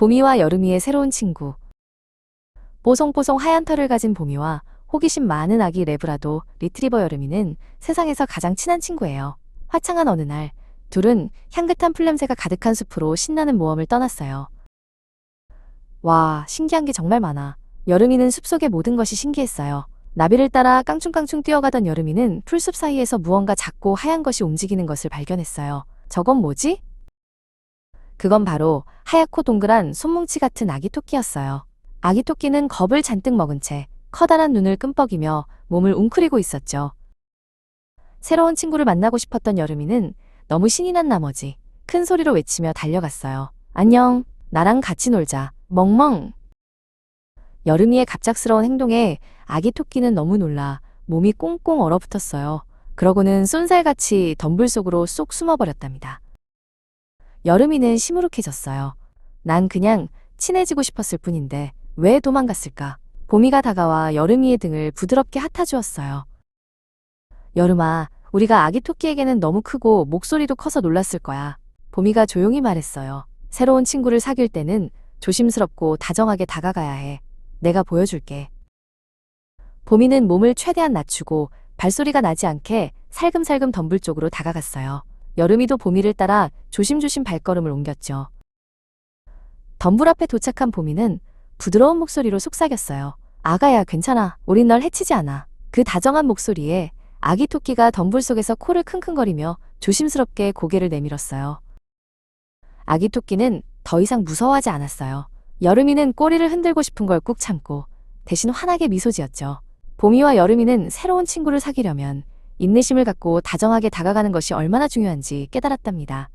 봄이와 여름이의 새로운 친구. 뽀송뽀송 하얀 털을 가진 봄이와 호기심 많은 아기 레브라도 리트리버 여름이는 세상에서 가장 친한 친구예요. 화창한 어느 날, 둘은 향긋한 풀냄새가 가득한 숲으로 신나는 모험을 떠났어요. 와, 신기한 게 정말 많아. 여름이는 숲속의 모든 것이 신기했어요. 나비를 따라 깡충깡충 뛰어가던 여름이는 풀숲 사이에서 무언가 작고 하얀 것이 움직이는 것을 발견했어요. 저건 뭐지? 그건 바로 하얗고 동그란 손뭉치 같은 아기 토끼였어요. 아기 토끼는 겁을 잔뜩 먹은 채 커다란 눈을 끔뻑이며 몸을 웅크리고 있었죠. 새로운 친구를 만나고 싶었던 여름이는 너무 신이 난 나머지 큰 소리로 외치며 달려갔어요. 안녕, 나랑 같이 놀자. 멍멍. 여름이의 갑작스러운 행동에 아기 토끼는 너무 놀라 몸이 꽁꽁 얼어붙었어요. 그러고는 쏜살같이 덤불 속으로 쏙 숨어버렸답니다. 여름이는 시무룩해졌어요. 난 그냥 친해지고 싶었을 뿐인데 왜 도망갔을까? 봄이가 다가와 여름이의 등을 부드럽게 핫아주었어요. 여름아, 우리가 아기 토끼에게는 너무 크고 목소리도 커서 놀랐을 거야. 봄이가 조용히 말했어요. 새로운 친구를 사귈 때는 조심스럽고 다정하게 다가가야 해. 내가 보여줄게. 봄이는 몸을 최대한 낮추고 발소리가 나지 않게 살금살금 덤불 쪽으로 다가갔어요. 여름이도 봄이를 따라 조심조심 발걸음을 옮겼죠. 덤불 앞에 도착한 봄이는 부드러운 목소리로 속삭였어요. 아가야, 괜찮아. 우린 널 해치지 않아. 그 다정한 목소리에 아기 토끼가 덤불 속에서 코를 킁킁거리며 조심스럽게 고개를 내밀었어요. 아기 토끼는 더 이상 무서워하지 않았어요. 여름이는 꼬리를 흔들고 싶은 걸 꾹 참고 대신 환하게 미소 지었죠. 봄이와 여름이는 새로운 친구를 사귀려면 인내심을 갖고 다정하게 다가가는 것이 얼마나 중요한지 깨달았답니다.